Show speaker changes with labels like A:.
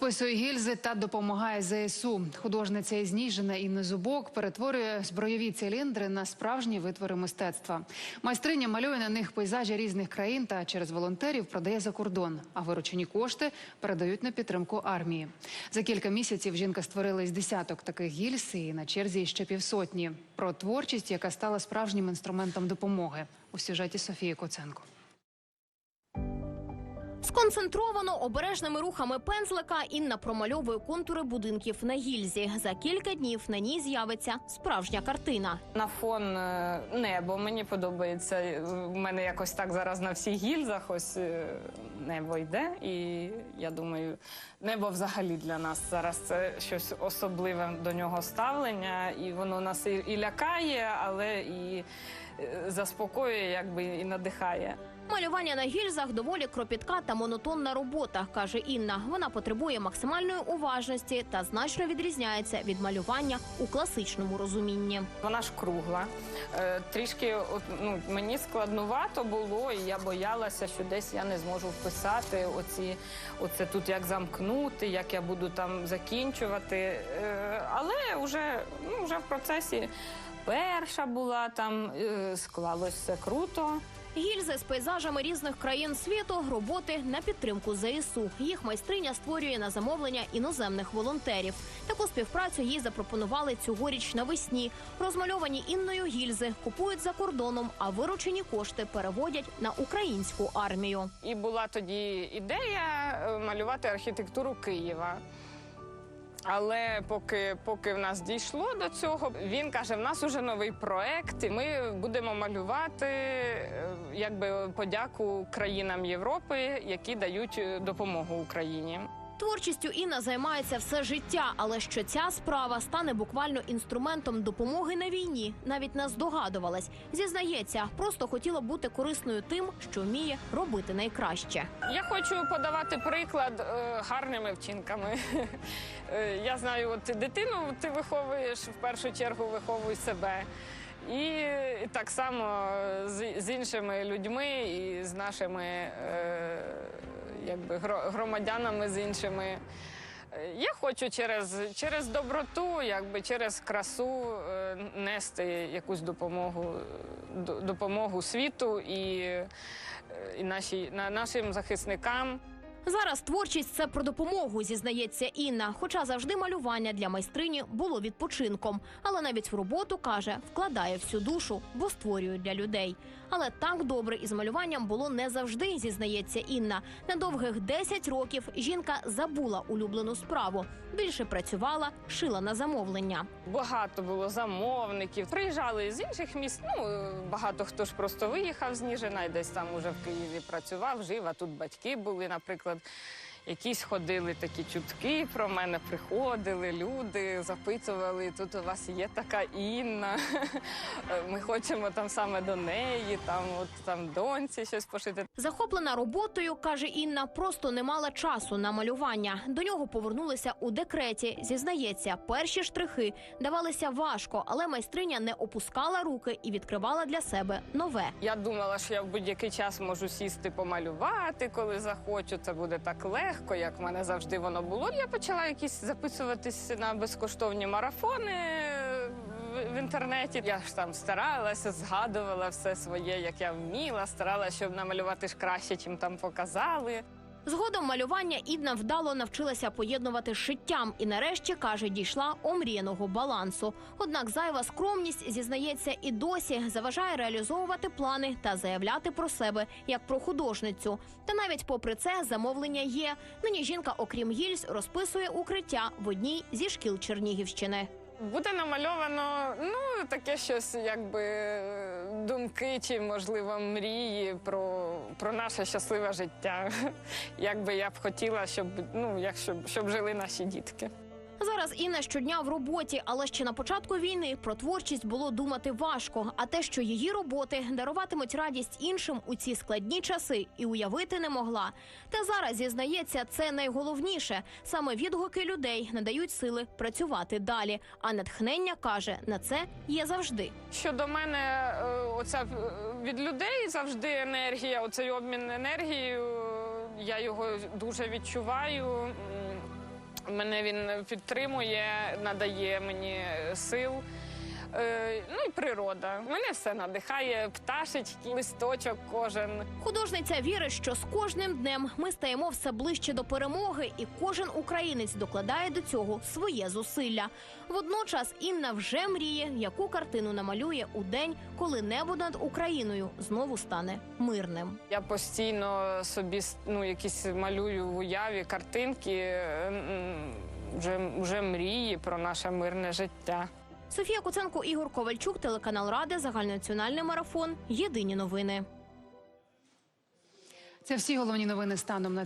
A: Розписує гільзи та допомагає ЗСУ. Художниця із Ніжина Інна Зубок перетворює збройові циліндри на справжні витвори мистецтва. Майстриня малює на них пейзажі різних країн та через волонтерів продає за кордон. А виручені кошти передають на підтримку армії. За кілька місяців жінка створила із десяток таких гільз і на черзі ще півсотні. Про творчість, яка стала справжнім інструментом допомоги у сюжеті Софії Коценко.
B: Сконцентровано обережними рухами пензлика Інна промальовує контури будинків на гільзі. За кілька днів на ній з'явиться справжня картина.
C: На фон е, небо мені подобається. У мене якось так зараз на всіх гільзах ось е, небо йде. І я думаю, небо взагалі для нас зараз це щось особливе до нього ставлення, і воно нас і, лякає, але і е, заспокоює, якби і надихає.
B: Малювання на гільзах доволі кропітка та монотонна робота, каже Інна. Вона потребує максимальної уважності та значно відрізняється від малювання у класичному розумінні.
C: Вона ж кругла. Е, Трішки ну, мені складнувато було, і я боялася, що десь я не зможу вписати оці, оце тут як замкнути, як я буду там закінчувати. Е, Але вже, ну, вже в процесі перша була там, е, склалось все круто.
B: Гільзи з пейзажами різних країн світу роботи на підтримку ЗСУ. Їх майстриня створює на замовлення іноземних волонтерів. Таку співпрацю їй запропонували цьогоріч навесні. Розмальовані інною гільзи купують за кордоном, а виручені кошти переводять на українську армію.
C: І була тоді ідея е, малювати архітектуру Києва. Але поки, поки в нас дійшло до цього, він каже: в нас уже новий проект, і ми будемо малювати е, якби подяку країнам Європи, які дають е, допомогу Україні.
B: Творчістю Інна займається все життя, але що ця справа стане буквально інструментом допомоги на війні, навіть не здогадувалась. Зізнається, просто хотіла бути корисною тим, що вміє робити найкраще.
C: Я хочу подавати приклад е, гарними вчинками. Е, Я знаю, от дитину ти виховуєш в першу чергу, виховуй себе. І так само з, з іншими людьми і з нашими е, якби, громадянами, з іншими. Е, Я хочу через, через доброту, якби через красу е, нести якусь допомогу, допомогу світу і, е, і нашій, нашим захисникам.
B: Зараз творчість це про допомогу, зізнається Інна. Хоча завжди малювання для майстрині було відпочинком. Але навіть в роботу каже, вкладає всю душу, бо створює для людей. Але так добре із малюванням було не завжди, зізнається Інна. На довгих 10 років жінка забула улюблену справу. Більше працювала, шила на замовлення.
C: Багато було замовників. Приїжджали з інших міст. Ну багато хто ж просто виїхав з Ніжина і десь там уже в Києві працював, жив. А тут батьки були, наприклад. przykład Якісь ходили такі чутки про мене, приходили люди, запитували, тут у вас є така Інна. Ми хочемо там саме до неї, там от там доньці щось пошити.
B: Захоплена роботою, каже Інна, просто не мала часу на малювання. До нього повернулися у декреті. Зізнається, перші штрихи давалися важко, але майстриня не опускала руки і відкривала для себе нове.
C: Я думала, що я в будь-який час можу сісти помалювати, коли захочу. Це буде так легко, як в мене завжди воно було. Я почала якісь записуватись на безкоштовні марафони в- в інтернеті. Я ж там старалася, згадувала все своє, як я вміла, старалася, щоб намалювати ж краще, чим там показали.
B: Згодом малювання Інна вдало навчилася поєднувати з шиттям і нарешті каже, дійшла омріяного балансу. Однак зайва скромність зізнається і досі заважає реалізовувати плани та заявляти про себе як про художницю. Та навіть попри це замовлення є. Нині жінка, окрім гільз, розписує укриття в одній зі шкіл Чернігівщини.
C: Буде намальовано ну таке щось, якби думки чи можливо мрії про, про наше щасливе життя. Як би я б хотіла, щоб ну як щоб, щоб жили наші дітки.
B: Зараз Інна щодня в роботі, але ще на початку війни про творчість було думати важко. А те, що її роботи даруватимуть радість іншим у ці складні часи, і уявити не могла. Та зараз зізнається, це найголовніше. Саме відгуки людей надають сили працювати далі. А натхнення каже, на це є завжди.
C: Щодо мене, е, оця від людей завжди енергія, оцей обмін енергією. Я його дуже відчуваю. Мене він підтримує, надає мені сил. Е, Ну і природа. Мене все надихає, пташечки, листочок кожен.
B: Художниця вірить, що з кожним днем ми стаємо все ближче до перемоги, і кожен українець докладає до цього своє зусилля. Водночас Інна вже мріє, яку картину намалює у день, коли небо над Україною знову стане мирним.
C: Я постійно собі ну, якісь малюю в уяві картинки, е, вже, вже мрії про наше мирне життя.
B: Софія Куценко, Ігор Ковальчук, телеканал Ради, загальнонаціональний марафон. Єдині новини.
A: Це всі головні новини станом на